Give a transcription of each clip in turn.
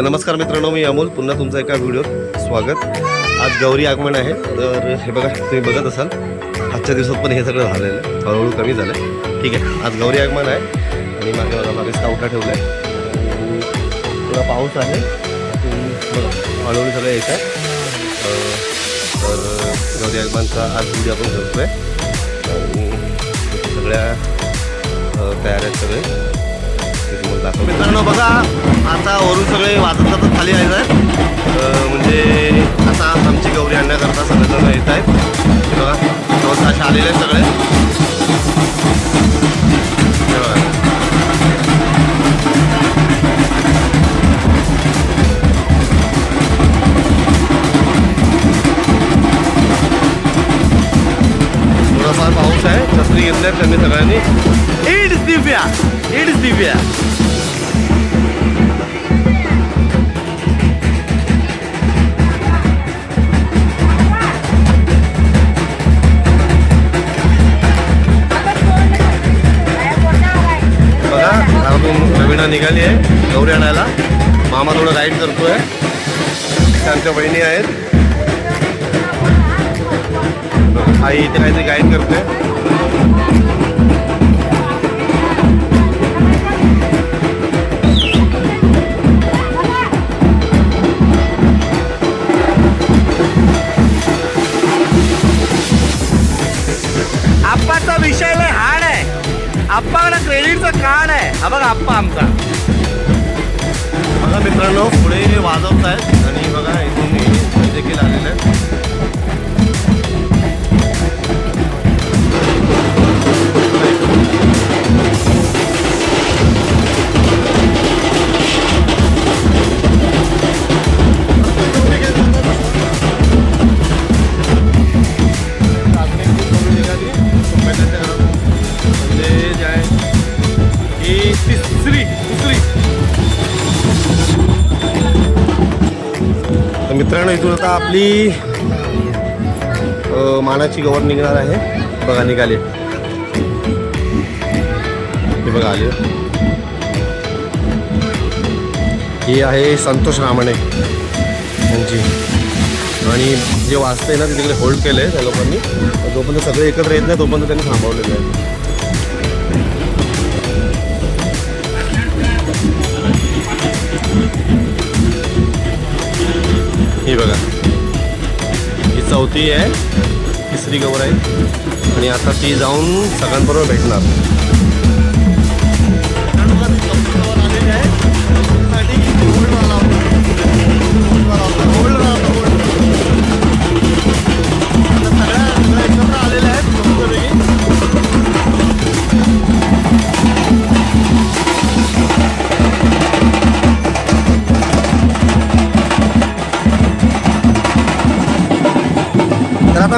तर नमस्कार मित्रांनो मी अमोल. पुन्हा तुमचं एका व्हिडिओत स्वागत. आज गौरी आगमन आहे तर हे बघा तुम्ही बघत असाल आजच्या दिवसात पण हे सगळं झालेलं आहे. हळूहळू कमी झालं आहे ठीक आहे आज गौरी आगमन आहे आणि मागे बघा मागे स्काउटा ठेवला आहे थोडा पाऊस आहे. बघा हळूहळू सगळं येत आहे. तर गौरी आगमनचा आज पूजा आपण करतोय. आणि सगळ्या तयार आहेत सगळे. ते मित्रांनो बघा आता वरून सगळे वाजत जातात खाली आहेत म्हणजे आता आमची गौरी आणण्याकरता सगळेजण येत आहेत. बघा दोन असे आलेले आहेत सगळे. थोडाफार पाऊस आहे. छत्री घेतल्या त्यांनी सगळ्यांनी. इट दिव्या! इट दिव्या! निघाली आहे. गौरी आणायला. मामा थोडं गाईड करतोय. त्यांच्या बहिणी आहेत. आई इथे काहीतरी गाईड करते. मित्रांनो इथून आता आपली मानाची गवर निघणार आहे. बघा निघाले. हे बघा आले. ही आहे संतोष रामणे यांची. आणि जे वाचतंय ना ते तिकडे होल्ड केलं आहे त्या लोकांनी. जोपर्यंत सगळे एकत्र येत नाही तोपर्यंत त्यांनी थांबवलेलं आहे. ही बघा. ही चौथी आहे तिसरी गवर आहे. आणि आता ती जाऊन सगळ्यांबरोबर भेटणार.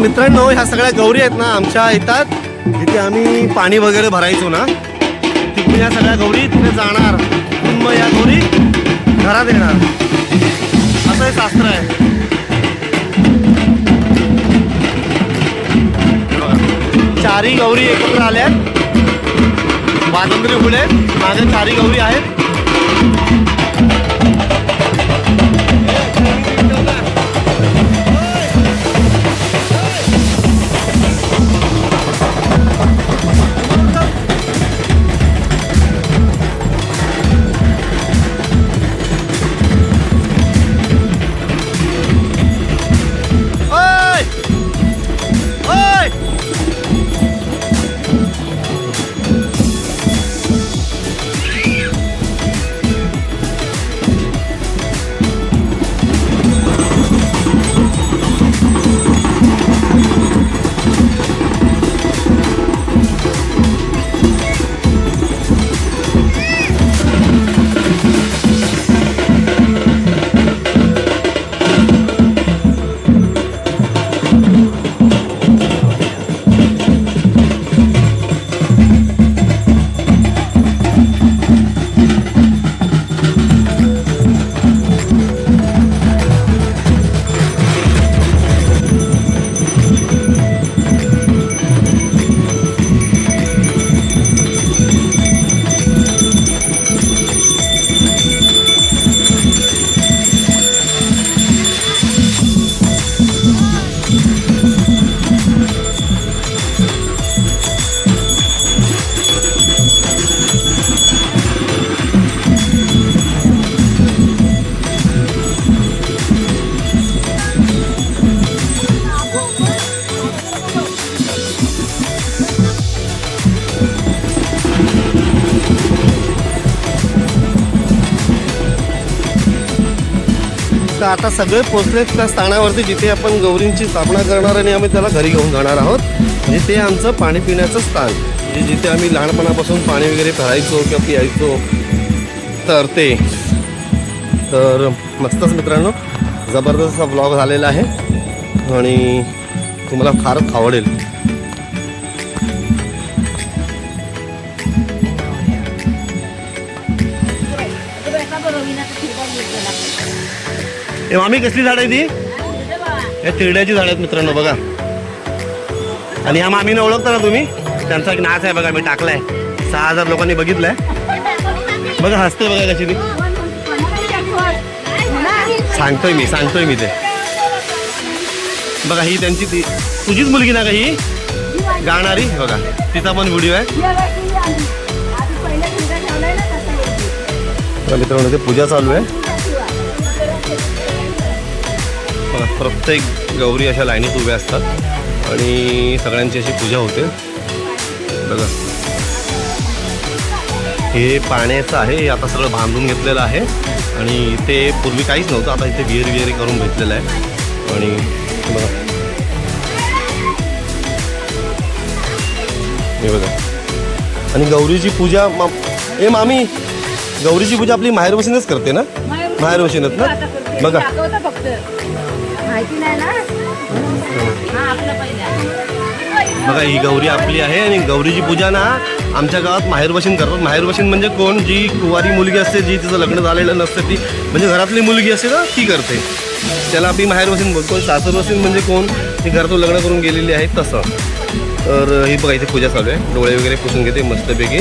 मित्रांनो ह्या सगळ्या गौरी आहेत ना आमच्या येतात. जिथे आम्ही पाणी वगैरे भरायचो ना. तिकडून या सगळ्या गौरी तिथे जाणार. मग या गौरी घरात येणार. असं हे शास्त्र आहे. चारी गौरी एकत्र आल्यात. वाजंत्री फुले मागे चारी गौरी आहेत. तर आता सगळे पोचलेत त्या स्थानावरती जिथे आपण गौरींची स्थापना करणार आणि आम्ही त्याला घरी घेऊन जाणार आहोत. म्हणजे ते आमचं पाणी पिण्याचं स्थान. म्हणजे जिथे आम्ही लहानपणापासून पाणी वगैरे भरायचो किंवा पियायचो. तर ते. तर मस्तच मित्रांनो जबरदस्त ब्लॉग झालेला आहे. आणि तुम्हाला फारच आवडेल. ए मामी कसली झाड आहे ती? हे तिरड्याची झाड आहेत मित्रांनो बघा. आणि ह्या मामीने ओळखता ना तुम्ही? त्यांचा एक नाच आहे बघा मी टाकलाय. सहा हजार लोकांनी बघितलाय. बघा हसते बघा कशी ती. सांगतोय मी सांगतोय मी ते. बघा ही त्यांची ती तुझीच मुलगी ना का ही? गाणारी बघा. तिचा पण व्हिडिओ आहे. तर मित्रांनो ते पूजा चालू आहे. प्रत्येक गौरी अशा लाईनीत उभ्या असतात आणि सगळ्यांची अशी पूजा होते. बघा. हे पाण्याचं आहे हे आता सगळं बांधून घेतलेलं आहे आणि ते पूर्वी काहीच नव्हतं आता इथे विहीर विहिरी करून घेतलेलं आहे. आणि बघा. हे बघा. आणि गौरीची पूजा मा ए मामी! गौरीची पूजा आपली माहेर बसीनच करते ना? माहेर बसीनच ना? बघा. माहिती नाही ना? बघा ही गौरी आपली आहे आणि गौरीची पूजा ना आमच्या गावात माहेर बशीन करतात. माहेर बशीन म्हणजे कोण? जी कुवारी मुलगी असते जी तिचं लग्न झालेलं नसतं ती म्हणजे घरातली मुलगी असते ना ती करते. त्याला आपली माहेर बशीन बोलतो. सासर बशीन म्हणजे कोण? ती घरातून लग्न करून गेलेली आहे तसं. तर ही बघा इथे पूजा चालू आहे. डोळे वगैरे पुसून घेते मस्तपैकी.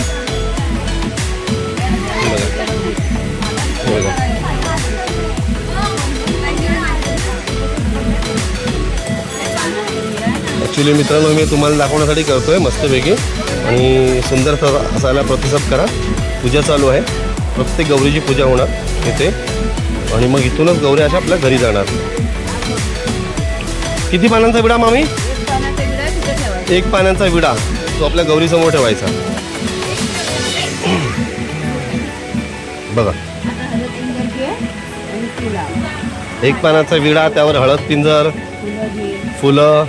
ॲक्च्युली मित्रांनो मी तुम्हाला दाखवण्यासाठी करतो आहे मस्तपैकी. आणि सुंदर असा- असायला प्रतिसाद करा. पूजा चालू आहे. प्रत्येक गौरीची पूजा होणार इथे. आणि मग इथूनच गौरी अशा आपल्या घरी जाणार. किती पानांचा विडा मामी? एक पानांचा विडा. तो आपल्या गौरीसमोर ठेवायचा. बघा. एक पानाचा विडा त्यावर हळद पिंजर फुलं.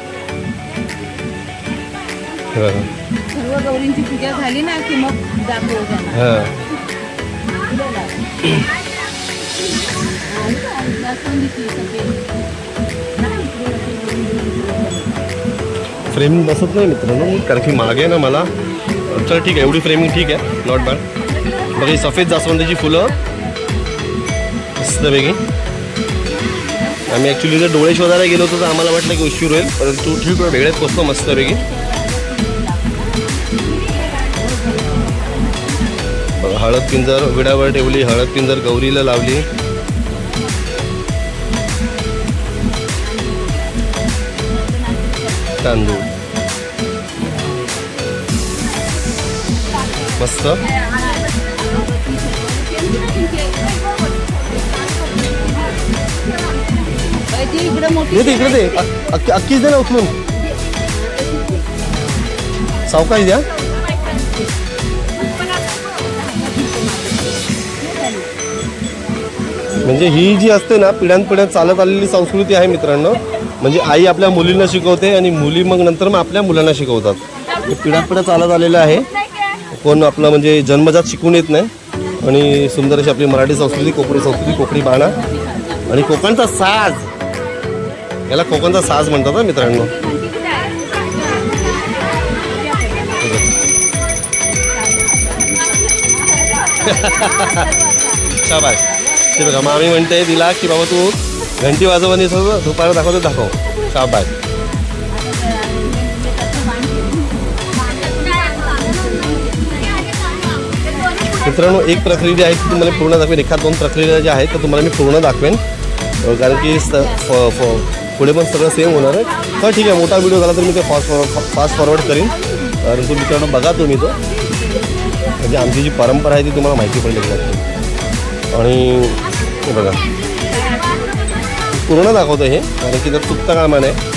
हे. सर्व गौरींची पूजा झाली ना की मग हां. फ्रेमिंग बसत नाही मित्रांनो कारण की मागे ना मला. चल ठीक आहे एवढी फ्रेमिंग ठीक आहे नॉट बॅड बघा ही सफेद जास्वंदीची फुलं. मस्तपैकी आम्ही ॲक्च्युली जर डोळे शोधायला गेलो होतो तर आम्हाला वाटलं की उशीर होईल परंतु ठीक आहे. वेळेत पोचतो मस्तपैकी. हळद पिंजर विडावर ठेवली हळद पिंजर गौरीला लावली. तांदूळ. मस्त. मोठी इकडे अ- अक्की अक्कीच दे ना उचलून. सावकाश द्या. म्हणजे ही जी असते ना पिढ्यानपिढ्या चालत आलेली संस्कृती आहे मित्रांनो. म्हणजे आई आपल्या मुलींना शिकवते आणि मुली मग नंतर मग आपल्या मुलांना शिकवतात. पिढ्यानपिढ्या चालत आलेलं आहे. कोण आपलं म्हणजे जन्मजात शिकून येत नाही. आणि सुंदर अशी आपली मराठी संस्कृती कोकणी संस्कृती कोकणी बाणा. आणि कोकणचा साज. याला कोकणचा साज म्हणतात ना मित्रांनो. शाबाय ते बघा मामी म्हणते तिला की बाबा तू घंटी वाजवणी दुपारला दाखव दाखवतो दाखव. शाबाय मित्रांनो एक प्रक्रिया आहे ती तुम्हाला पूर्ण दाखवेन. एखाद दोन प्रक्रिया ज्या आहेत तर तुम्हाला मी पूर्ण दाखवेन. कारण की स- पुढे पण सगळं सेम होणार आहे. तर ठीक आहे मोठा व्हिडिओ झाला तर मी ते फास्ट फॉरवर्ड फास्ट फॉरवर्ड करीन. परंतु मित्रांनो बघा तुम्ही तो म्हणजे आमची जी परंपरा आहे ती तुम्हाला माहिती पडली जाते आणि बघा. पूर्ण दाखवतं हे. कारण की जर चुकता कामा नाही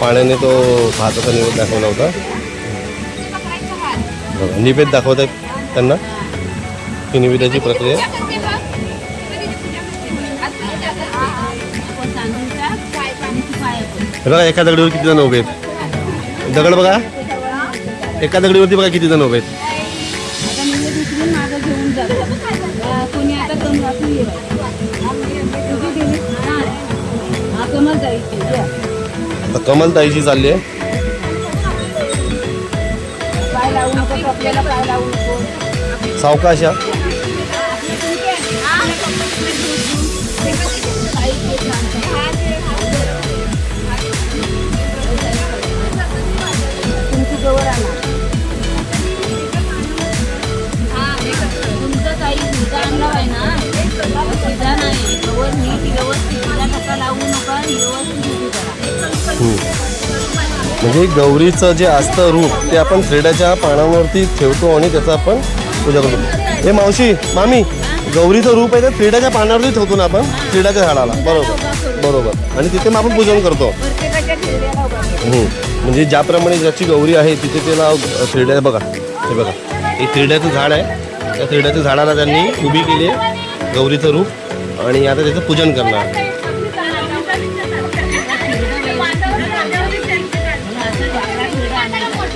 पाण्याने तो भाताचा निवेद दाखवला होता. निवेद दाखवत आहेत त्यांना. ही निवेदाची प्रक्रिया. हे बघा एका दगडीवर किती जण उभे आहेत. दगड बघा. एका दगडीवरती बघा किती जण उभे आहेत. आता कमल ताईची चालली आहे. जातो जवळ आणा तुमचं काही तुमचा आणला आहे ना? सिधा नाही गवत नीट व्यवस्थित. तिला नका लावू नका. व्यवस्थित उभी करा. हम्म. म्हणजे गौरीचं जे असतं रूप ते आपण थ्रेडाच्या पानावरती ठेवतो आणि त्याचं आपण पूजा करतो. हे मावशी मामी गौरीचं रूप आहे ते थ्रेडाच्या पानावरती ठेवतो ना आपण? थ्रेडाच्या झाडाला. बरोबर. बरोबर. आणि तिथे मग आपण पूजन करतो. म्हणजे ज्याप्रमाणे ज्याची गौरी आहे तिथे त्याला थ्रेड्या बघा हे बघा. हे थ्रेड्याचं झाड आहे. त्या थ्रेड्याच्या झाडाला त्यांनी उभी केली आहे गौरीचं रूप. आणि आता त्याचं पूजन करणार.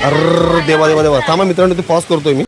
अर देवा देवा देवा. थांबा मित्रांनो ते पॉज करतोय मी.